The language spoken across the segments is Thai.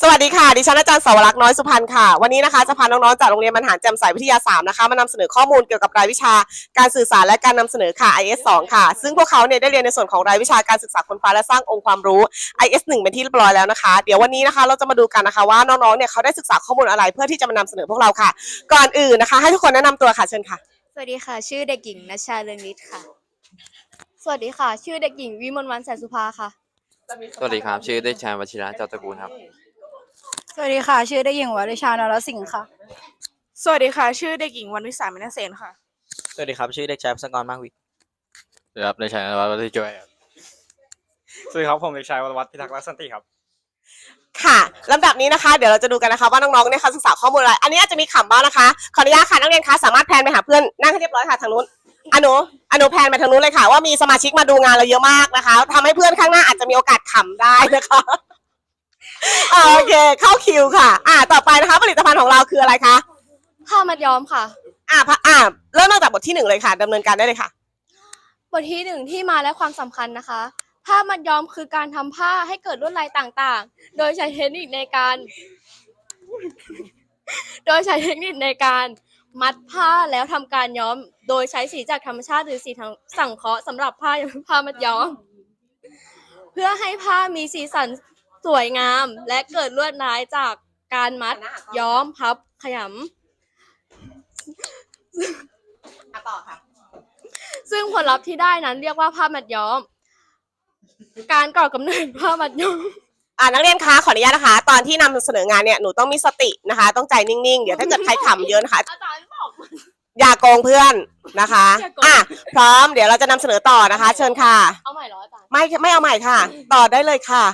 สวัสดีค่ะ ดิฉันอาจารย์สาวรักษ์น้อยสุพรรณค่ะ วันนี้นะคะจะพาน้องๆจากโรงเรียนบรรหารแจ่มใสวิทยา 3 นะคะ มานำเสนอข้อมูลเกี่ยวกับรายวิชาการสื่อสารและการนำเสนอค่ะ IS 2 ค่ะ ซึ่งพวกเขาเนี่ยได้เรียนในส่วนของรายวิชาการศึกษาค้นคว้าและสร้างองค์ความรู้ IS 1 เป็นที่เรียบร้อยแล้วนะคะ เดี๋ยววันนี้นะคะเราจะมาดูกันนะคะว่าน้องๆ เนี่ยเขาได้ศึกษาข้อมูลอะไรเพื่อที่จะมานำเสนอพวกเราค่ะ ก่อนอื่นนะคะ ให้ทุกคนแนะนำตัวค่ะเชิญค่ะ สวัสดีค่ะ ชื่อเด็กหญิงนัชชาเรืองฤทธิ์ค่ะ สวัสดีค่ะ ชื่อเด็กหญิงวิมลวันแสนสุภาค่ะ สวัสดีครับ ชื่อเด็กชายวชิระเจ้าตระกูลครับ สวัสดีค่ะ ชื่อได้หญิงวริชานรสิงห์ค่ะ สวัสดีค่ะ ชื่อเด็กหญิงวันวิสามินาเสนค่ะ สวัสดีครับ ชื่อเด็กชายพัศกรมากวิครับในชายนวัฒน์วัฒน์จอยครับสวัสดีครับผมเด็กชายวรวัฒน์พิทักษ์รักสันติครับ ค่ะลำดับนี้นะคะ เดี๋ยวเราจะดูกันนะคะว่าน้องๆเนี่ยเขาศึกษาข้อมูลอะไร อันนี้อาจจะมีขำบ้างนะคะ ขออนุญาตค่ะนักเรียนคะสามารถแพนไปหาเพื่อนนั่งให้เรียบร้อยค่ะทางนู้น อนุอนุแพนไปทางนู้นเลยค่ะ ว่ามีสมาชิกมาดูงานเราเยอะมากนะคะทำให้เพื่อนข้างหน้าอาจจะมีโอกาสขำได้นะคะอ่าโอเค เข้าคิวค่ะ อ่า ต่อไปนะคะ ผลิตภัณฑ์ของเราคืออะไรคะผ้ามัดย้อมค่ะ อ่าพะอ่าเริ่มตั้งแต่บทที่หนึ่งเลยค่ะดำเนินการได้เลยค่ะ บทที่หนึ่งที่มาและความสำคัญนะคะ ผ้ามัดย้อมคือการทำผ้าให้เกิดลวดลายต่างๆ โดยใช้เทคนิคในการ โดยใช้เทคนิคในการ มัดผ้าแล้วทำการย้อม โดยใช้สีจากธรรมชาติหรือสีทางสังเคราะห์สำหรับผ้าผ้ามัดย้อม เพื่อให้ผ้ามีสีสันสวยงาม และเกิดลวดลายจากการมัดย้อมพับขยำต่อค่ะ ซึ่งผลลัพธ์ที่ได้นั้นเรียกว่าผ้ามัดย้อม การก่อกำเนิดผ้ามัดย้อม อ่านักเรียนคะขออนุญาตนะคะ ตอนที่นำเสนองานเนี่ยหนูต้องมีสตินะคะ ต้องใจนิ่งๆ เดี๋ยวถ้าเกิดใครขำเยอะนะคะ อาจ อกอย่าโกงเพื่อนนะคะ อย่าโกง อะพร้อมเดี๋ยวเราจะนำเสนอต่อนะคะ เชิญค่ะ เอาใหม่เหรออาจารย์ ไม่ไม่เอาใหม่ค่ะ ต่อได้เลยค่ะ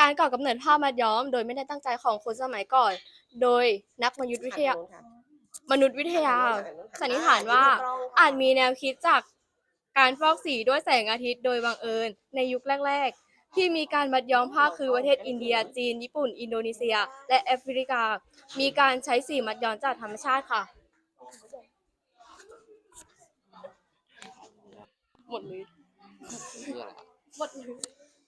การก่อกำเนิดผ้ามัดย้อม โดยไม่ได้ตั้งใจของคนสมัยก่อน โดยนักมนุษยวิทยามนุษยวิทยา สันนิษฐานว่า อาจมีแนวคิดจากการฟอกสีด้วยแสงอาทิตย์โดยบังเอิญ ในยุคแรก ๆ ที่มีการมัดย้อมผ้าคือประเทศอินเดีย จีน ญี่ปุ่น อินโดนีเซีย และแอฟริกา มีการใช้สีมัดย้อมจากธรรมชาติค่ะ หมดเลยหมดเลย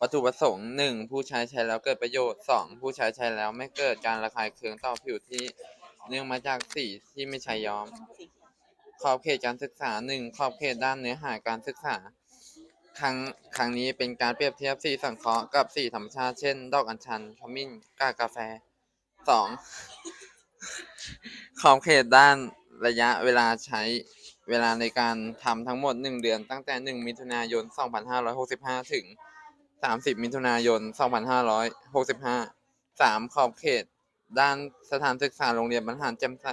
วัตถุประสงค์หนึ่งผู้ใช้ใช้แล้วเกิดประโยชน์สองผู้ใช้ใช้แล้วไม่เกิดการระคายเคืองต่อผิวที่เนื่องมาจากสีที่ไม่ใช้ย้อม ขอบเขตการศึกษาหนึ่งขอบเขตด้านเนื้อหาการศึกษา ครั้งครั้งนี้เป็นการเปรียบเทียบสีสังเคราะห์กับสีธรรมชาติเช่น ดอกอัญชันขมิ้นกากกาแฟสองขอบเขตด้านระยะเวลาใช้ เวลาในการทำทั้งหมด 1 เดือนตั้งแต่ 1 มิถุนายน 2565 ถึง 30 มิถุนายน 2565 3. ขอบเขต ด้านสถานศึกษาโรงเรียนบรรหารแจ่มใส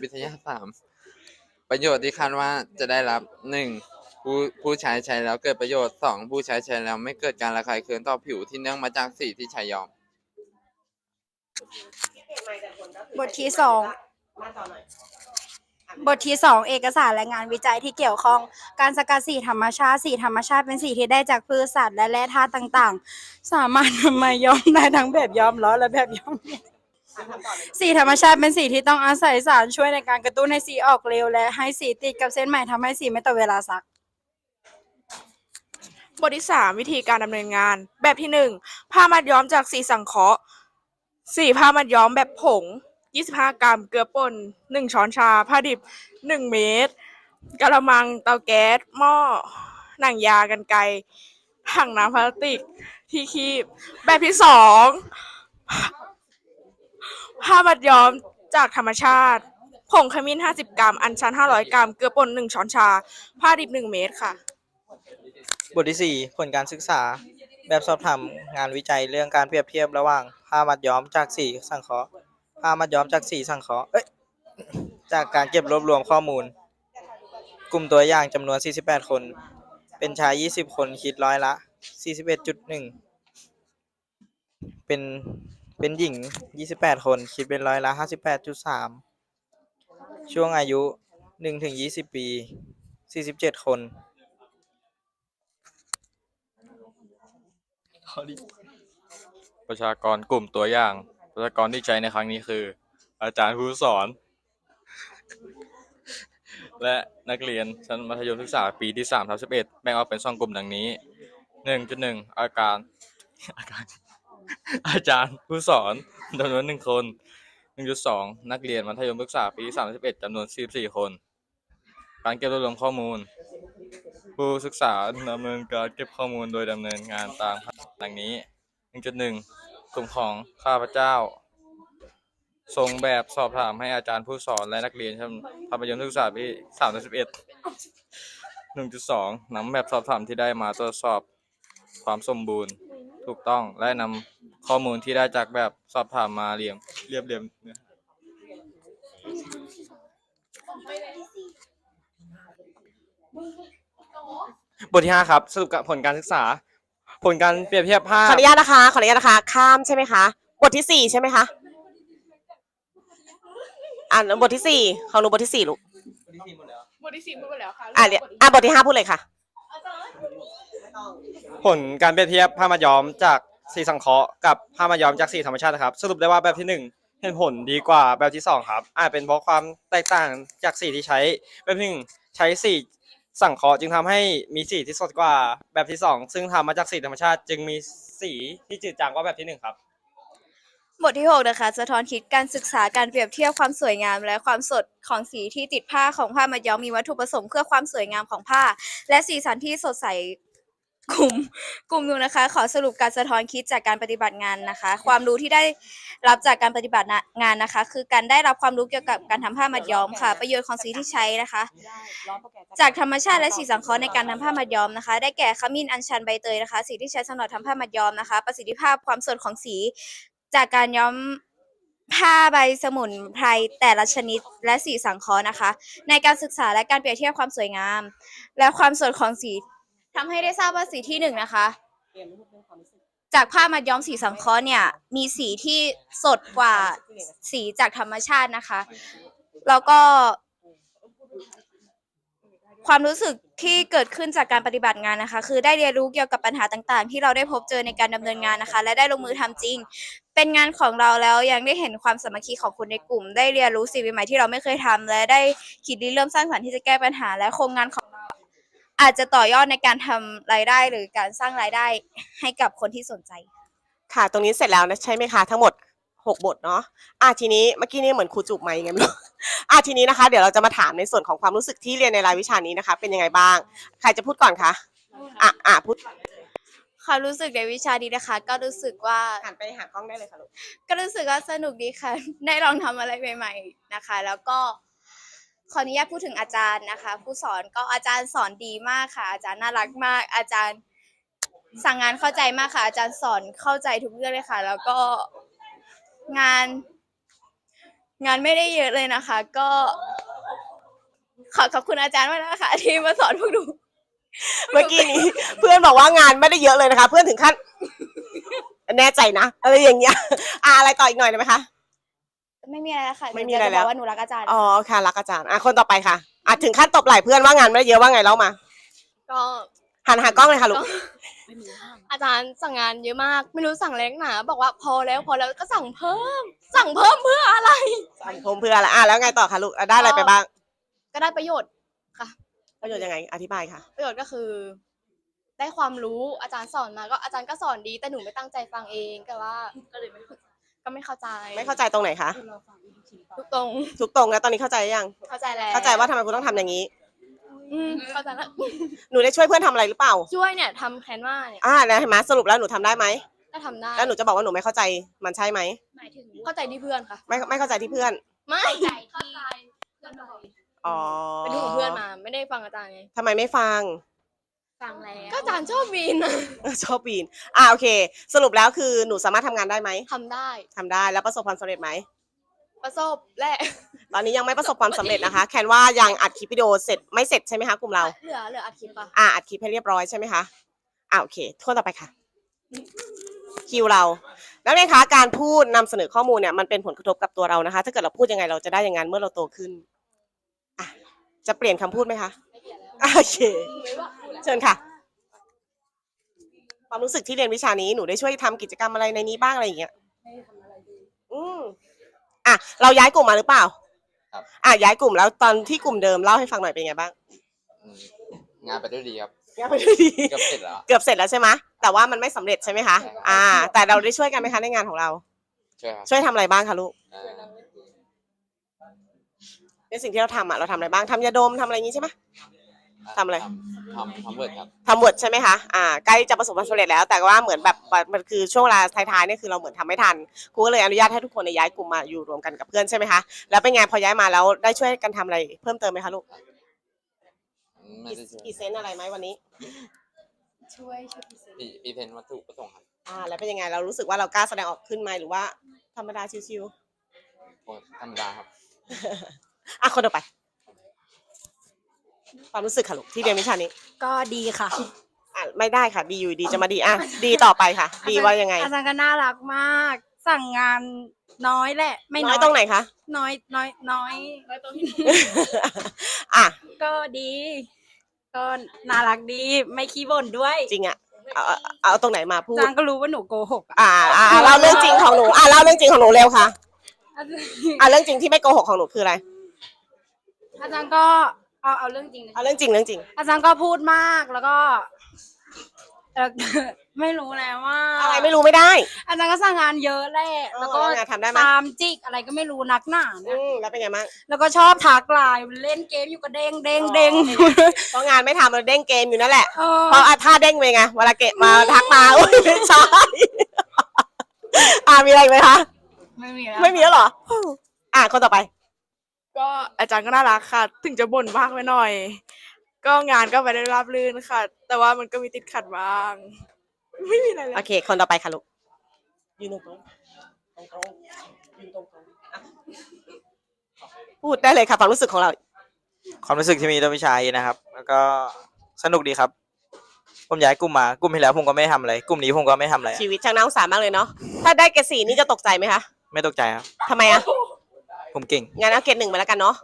วิทยา 3 ประโยชน์ที่คาดว่าจะได้รับ 1. ผู้ผู้ใช้ใช้แล้วเกิดประโยชน์ 2. ผู้ใช้ใช้แล้วไม่เกิดการระคายเคืองต่อผิวที่เนื่องมาจากสีที่ใช้ย้อม บทที่สอง บทที่สองเอกสารและงานวิจัยที่เกี่ยวข้อง การสกัดสีธรรมชาติสีธรรมชาติเป็นสีที่ได้จากพืชสัตว์และแร่ธาตุต่างๆ สามารถนำมาย้อมได้ทั้งแบบย้อมล้อและแบบย้อมเย็นสีธรรมชาติเป็นสีที่ต้องอาศัยสารช่วยในการกระตุ้นให้สีออกเร็ว และให้สีติดกับเส้นใหม่ทำให้สีไม่ต่อเวลาซัก บทที่สามวิธีการดำเนินงาน แบบที่หนึ่งผ้ามัดย้อมจากสีสังเคราะห์สีผ้ามัดย้อมแบบผง 25 กรัม เกลือป่น 1 ช้อนชา ผ้าดิบ 1 เมตรกระมัง เตาแก๊ส หม้อ หนังยากันไกรถังน้ำพลาสติก ที่คีบ แบบที่สองผ้ามัดย้อมจากธรรมชาติ ผงขมิ้น 50 กรัม อัญชัน 500 กรัม เกลือป่น 1 ช้อนชา ผ้าดิบ 1 เมตรค่ะ บทที่ 4 ผลการศึกษา แบบสอบถามงานวิจัยเรื่องการเปรียบเทียบระหว่างผ้ามัดย้อมจากสีสังเคราะห์ ผ้ามัดย้อมจากสีสังเคราะห์เอ้ยจากการเก็บรวบรวมข้อมูล กลุ่มตัวอย่างจำนวน 48 คน เป็นชาย 20 คนคิดร้อยละ 41.1 เป็นเป็นหญิง 28 คนคิดเป็นร้อยละ 58.3 ช่วงอายุ 1-20 ปี 47 คนประชากรกลุ่มตัวอย่าง ประชากรที่ใช้ในครั้งนี้คือ อาจารย์ผู้สอน และนักเรียนชั้นมัธยมศึกษาปีที่3ทับ11 แบ่งออกเป็นสองกลุ่มดังนี้ 1.1 อาการอาการ อาจารย์ผู้สอนจำนวนหนึ่งคน 1.2 นักเรียนมัธยมศึกษาปีที่31จำนวน 44 คน การเก็บรวบรวมข้อมูล ผู้ศึกษาดำเนินการเก็บข้อมูลโดยดำเนินงานตามดังนี้ 1.1 กลุ่มของข้าพเจ้า ส่งแบบสอบถามให้อาจารย์ผู้สอนและนักเรียนชั้นมัธยมศึกษาปี31 1.2นำแบบสอบถามที่ได้มาตรวจสอบความสมบูรณ์ถูกต้องและนำข้อมูลที่ได้จากแบบสอบถามมาเรียงเรียบเรียงเนื้อหาบทที่ห้าครับสรุปผลการศึกษา ผลการเปรียบเทียบภาขพออนุญาตนะคะ ขออนุญาตนะคะ ข้ามใช่ไหมคะ บทที่สี่ใช่ไหมคะ อ่านบทที่สี่ของหนูบทที่สี่ลูก บทที่สี่พูดไปแล้วค่ะอะเดี๋ยวอะบทที่ห้าพูดเลยค่ะ ผลการเปรียบเทียบผ้ามัดย้อมจากสีสังเคราะห์กับผ้ามัดย้อมจากสีธรรมชาตินะครับ สรุปได้ว่าแบบที่หนึ่งเห็นผลดีกว่าแบบที่สองครับอาจเป็นเพราะความแตกต่างจากสีที่ใช้แบบที่หนึ่งใช้สี สังเคราะห์จึงทำให้มีสีที่สดกว่าแบบที่สองซึ่งทำมาจากสีธรรมชาติ จึงมีสีที่จืดจางกว่าแบบที่หนึ่งครับ บทที่6นะคะสะท้อนคิดการศึกษาการเปรียบเทียบความสวยงาม และความสดของสีที่ติดผ้าของผ้ามัดย้อมมีวัตถุประสงค์เพื่อความสวยงามของผ้า และสีสันที่สดใส กลุ่มกลุ่มหนูนะคะ ขอสรุปการสะท้อนคิดจากการปฏิบัติงานนะคะ ความรู้ที่ได้รับจากการปฏิบัติงานนะคะ คือการได้รับความรู้เกี่ยวกับการทำผ้ามัดย้อมค่ะ ประโยชน์ของสีที่ใช้นะคะ จากธรรมชาติและสีสังเคราะห์ในการทำผ้ามัดย้อมนะคะ ได้แก่ขมิ้นอัญชันใบเตยนะคะ สีที่ใช้สำหรับทำผ้ามัดย้อมนะคะ ประสิทธิภาพความสดของสี จากการย้อมผ้าใบสมุนไพรแต่ละชนิดและสีสังเคราะห์นะคะ ในการศึกษาและการเปรียบเทียบความสวยงาม และความสดของสี ทำให้ได้ทราบว่าสีที่หนึ่งนะคะ จากผ้ามัดย้อมสีสังเคราะห์เนี่ย มีสีที่สดกว่าสีจากธรรมชาตินะคะ แล้วก็ ความรู้สึกที่เกิดขึ้นจากการปฏิบัติงานนะคะ คือได้เรียนรู้เกี่ยวกับปัญหาต่างๆ ที่เราได้พบเจอในการดำเนินงานนะคะ และได้ลงมือทำจริง เป็นงานของเราแล้วยังได้เห็นความสามัคคีของคนในกลุ่ม ได้เรียนรู้สิ่งใหม่ๆที่เราไม่เคยทำและได้คิดริเริ่มสร้างสรรค์ที่จะแก้ปัญหาและโครงงานของเรา อาจจะต่อยอดในการทำรายได้หรือการสร้างรายได้ให้กับคนที่สนใจ ค่ะ ตรงนี้เสร็จแล้วนะใช่ไหมคะทั้งหมดหกบทเนาะอะทีนี้เมื่อกี้นี่เหมือนครูจุบไหมค์ไงไม่รู้ อะทีนี้นะคะเดี๋ยวเราจะมาถามในส่วนของความรู้สึกที่เรียนในรายวิชานี้นะคะ เป็นยังไงบ้าง ใครจะพูดก่อนคะอะอะพูดความรู้สึกในวิชานี้นะคะ ก็รู้สึกว่า หันไปหากล้องได้เลยค่ะลูก ก็รู้สึกว่าสนุกดีค่ะ ได้ลองทำอะไรใหม่ ๆ นะคะ แล้วก็ ขออนุญาตพูดถึงอาจารย์นะคะ ผู้สอนก็อาจารย์สอนดีมากค่ะ อาจารย์น่ารักมาก อาจารย์สั่งงานเข้าใจมากค่ะ อาจารย์สอนเข้าใจทุกเรื่องเลยค่ะ แล้วก็งาน งานไม่ได้เยอะเลยนะคะ ก็ ขอขอบคุณอาจารย์มากนะคะ ที่มาสอนพวกหนูเมื่อกี้นี้เพื่อนบอกว่างานไม่ได้เยอะเลยนะคะ เพื่อนถึงขั้นแน่ใจนะอะไรอย่างเงี้ยอะอะไรต่ออีกหน่อยได้ไหมคะ ไม่มีอะไรแล้วค่ะไม่มีอะไรหนูจแล้วบกว่าหนูรักอาจารย์อ๋อค่ะรักอาจารย์อะคนต่อไปค่ะอะถึงขั้นตบไหล่เพื่อนว่างานไม่ได้เยอะว่าไงเล่ามา ก็หันหากล้องเลยค่ะลูก อาจารย์สั่งงานเยอะมาก ไม่รู้สั่งเล็กหนาบอกว่าพอแล้วพอแล้วก็สั่งเพิ่ม สั่งเพิ่มเพื่ออะไร สังคมเพื่ออะไรอะแล้วไงต่อคะลูกอะได้อะไรไปบ้างก็ได้ประโยชน์ค่ะประโยชน์ยังไง อธิบายค่ะ ประโยชน์ก็คือ ได้ความรู้อาจารย์สอนมาก็อาจารย์ก็สอนดี แต่หนูไม่ตั้งใจฟังเองก็ว่าก็เลยไม่ ก็ไม่เข้าใจไม่เข้าใจตรงไหนคะทุกตรงทุกตรงแล้วตอนนี้เข้าใจยัง เข้าใจแล้วเข้าใจว่าทำไมคุณต้องทำอย่างนี้ อืมเข้าใจแล้วหนูได้ช่วยเพื่อนทำอะไรหรือเปล่า ช่วยเนี่ยทำแคนวาเนี่ยอ่าแล้วเห็นไหมสรุปแล้วหนูทำได้ไหมก็ทำได้แล้วหนูจะบอกว่าหนูไม่เข้าใจมันใช่ไหมหมายถึงเข้าใจที่เพื่อนค่ะ ไม่ไม่เข้าใจที่เพื่อนไม่เข้าใจเพื่อนบอกอ๋อเป็นที่ของเพื่อนมา ไม่ได้ฟังอาจารย์ไงทำไมไม่ฟัง ฟังแล้วก็อาจารย์ชอบวีนอะชอบปีนอ่าโอเค สรุปแล้วคือหนูสามารถทำงานได้ไหมทำได้ทำได้แล้วประสบความสำเร็จไหม ประสบและ ตอนนี้ยังไม่ประสบความสำเร็จนะคะ แคนว่ายังอัดคลิปวิดีโอเสร็จไม่เสร็จใช่ไหมคะกลุ่มเรา เหลือเหลืออาทิตย์ปะอ่าอัดคลิปให้เรียบร้อยใช่ไหมคะ อ่าโอเคคนต่อไปค่ะ คิวเรา แล้วเนี่ยคะการพูดนำเสนอข้อมูลเนี่ยมันเป็นผลกระทบกับตัวเรานะคะ ถ้าเกิดเราพูดยังไงเราจะได้อย่างนั้นเมื่อเราโตขึ้น อะ จะเปลี่ยนคำพูดไหมคะอะ โอเค เชิญค่ะ ความรู้สึกที่เรียนวิชานี้หนูได้ช่วยทำกิจกรรมอะไรในนี้บ้างอะไรอย่างเงี้ยอืมอะ เราย้ายกลุ่มมาหรือเปล่าครับ อะย้ายกลุ่มแล้วตอนที่กลุ่มเดิมเล่าให้ฟังหน่อยเป็นไงบ้างอืมงานไปด้วยดีครับยังไม่ได้ดี เกือบเสร็จแล้วเกือบเสร็จแล้วใช่ไหมแต่ว่ามันไม่สำเร็จใช่ไหมคะอ่า แต่เราได้ช่วยกันไหมคะในงานของเรา ใช่ครับช่วยทำอะไรบ้างคะลูก อ่าในสิ่งที่เราทำอะเราทำอะไรบ้างทำยาดมทำอะไรอย่างนี้ใช่ไหม ทำอะไร ทำทำเวิร์ดครับ ทำบทใช่ไหมคะ อ่า ใกล้จะประสบความสำเร็จแล้ว แต่ว่าเหมือนแบบ มันคือช่วงเวลาท้ายๆเนี่ยคือเราเหมือนทำไม่ทัน ครูก็เลยอนุญาตให้ทุกคนเนี่ยย้ายกลุ่มมาอยู่รวมกันกับเพื่อนใช่ไหมคะ แล้วเป็นไงพอย้ายมาแล้วได้ช่วยกันทำอะไรเพิ่มเติมไหมคะลูกไม่ได้ช่วยกี่เซนต์อะไรไหมวันนี้ ช่วยช่วยพิเศษพรีพรีเซนต์วัตถุประสงค์ครับ อ่า แล้วเป็นยังไง เรารู้สึกว่าเรากล้าแสดงออกขึ้นไหมหรือว่าธรรมดาชิวโอ้ธรรมดาครับๆอะคนต่อไป ความรู้สึกค่ะลูกที่เรียนวิชานี้ก็ดีค่ะ อะไม่ได้ค่ะ ดีอยู่ดีจะมาดีอะดีต่อไปค่ะ ดีว่ายังไงอาจารย์ก็น่ารักมาก สั่งงานน้อยแหละ ไม่น้น้ออยยตรงไหนคะน้อยน้อยน้อยอะก็ดี ก็น่ารักดีไม่ขี้บ่นด้วย จริงอะเอาเอาเอาตรงไหนมาพูดอาจารย์ก็รู้ว่าหนูโกหกอะอ่าอ่าอ่าเล่าเรื่องจริงของหนูอ่าเล่าเรื่องจริงของหนูเร็วค่ะอ่าเรื่องจริงที่ไม่โกหกของหนูคืออะไรอาจารย์ก็ เอาเอาเรื่องจริงเลยเอาเรื่องจริงเรื่องจริง อาจารย์ก็พูดมากแล้วก็เอ่อ ไม่รู้แล้วว่าอะไรไม่รู้ไม่ได้ อาจารย์ก็สั่งงานเยอะแหละเออแล้วก็แล้วไงทำได้ไหม ตามจิกอะไรก็ไม่รู้นักหนาอืเนี่ยมแล้วเป็นไงบ้าง แล้วก็ชอบทักไลน์เล่นเกมอยู่ก็เด้งเด้งเด้งเพราะงานไม่ทำเราเด้งเกมอยู่นั่นแหละ เออเพราะอะท่าเด้งเป็นไงเวลาเกะมาทักมาอุ้ยไม่ใช่ อ่ามีอะไรอีกไหมคะ ไม่มีแล้วไม่มีแล้วเหรอ อ่าคนต่อไป ก็อาจารย์ก็น่ารักค่ะ ถึงจะบ่นมากไปหน่อย ก็งานก็ไปได้ราบรื่นค่ะ แต่ว่ามันก็มีติดขัดบ้าง ไม่มีอะไรเลย โอเค คนต่อไปค่ะลูกยืนตรงๆตรงๆยืนตรงๆอะพูดได้เลยค่ะความรู้สึกของเรา ความรู้สึกที่มีต่อวิชานี้นะครับ แล้วก็สนุกดีครับ ผมย้ายกลุ่มมากลุ่มที่แล้วผมก็ไม่ได้ทำอะไรกลุ่มนี้ผมก็ไม่ทำอะไรชีวิตช่างน่าสงสารมากเลยเนาะถ้าได้เกรดสี่นี่จะตกใจไหมคะไม่ตกใจครับ ทำไมอะ ผมเก่ง งั้นเอาเกรดหนึ่งไปแล้วกันเนาะ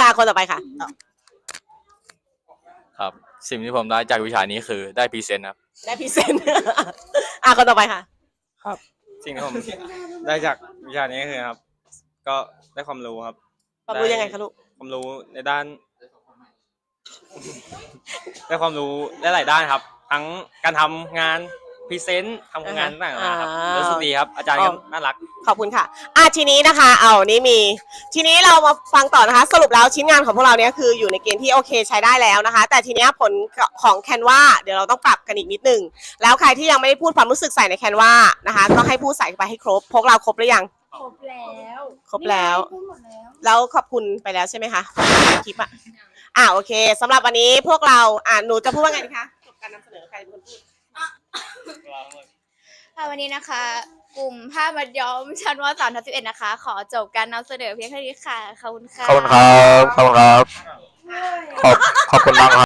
อะคนต่อไปค่ะครับ สิ่งที่ผมได้จากวิชานี้คือได้พรีเซนต์ครับ ได้พรีเซนต์ อะคนต่อไปค่ะ สิ่งที่ผม ได้จากวิชานี้ก็คือครับ ก็ได้ความรู้ครับความรู้ยังไงคะลูก ความรู้ในด้าน ได้ความรู้ได้หลายด้านครับ ทั้งการทำงาน พรีเซนต์ทำงานต่างๆนะครับอ่า รู้สึกดีครับ อาจารย์ก็อ๋อน่ารัก ขอบคุณค่ะ อะทีนี้นะคะ เอานี่มี ทีนี้เรามาฟังต่อนะคะ สรุปแล้วชิ้นงานของพวกเราเนี่ยคืออยู่ในเกณฑ์ที่โอเคใช้ได้แล้วนะคะ แต่ทีเนี้ยผลของแคนวาเดี๋ยวเราต้องปรับกันอีกนิดนึง แล้วใครที่ยังไม่ได้พูดความรู้สึกใส่ในแคนวานะคะ ก็ให้พูดใส่ไปให้ครบ พวกเราครบหรือยัง ครบแล้วครบแล้ว นี่ไงพูดหมดแล้ว แล้วขอบคุณไปแล้วใช่ไหมคะคลิปอะอะโอเคสำหรับวันนี้พวกเราอะหนูจะพูดว่าไงดีคะจบการนำเสนอใครเป็นคนพูด ค่ะวันนี้นะคะ กลุ่มผ้ามัดย้อมชั้นวสามทับสิบเอ็ดนะคะ ขอจบการนำเสนอเพียงเท่านี้ค่ะ ขอบคุณค่ะ ขอบคุณครับ ขอบคุณครับ ขอบขอบคุณมากครับ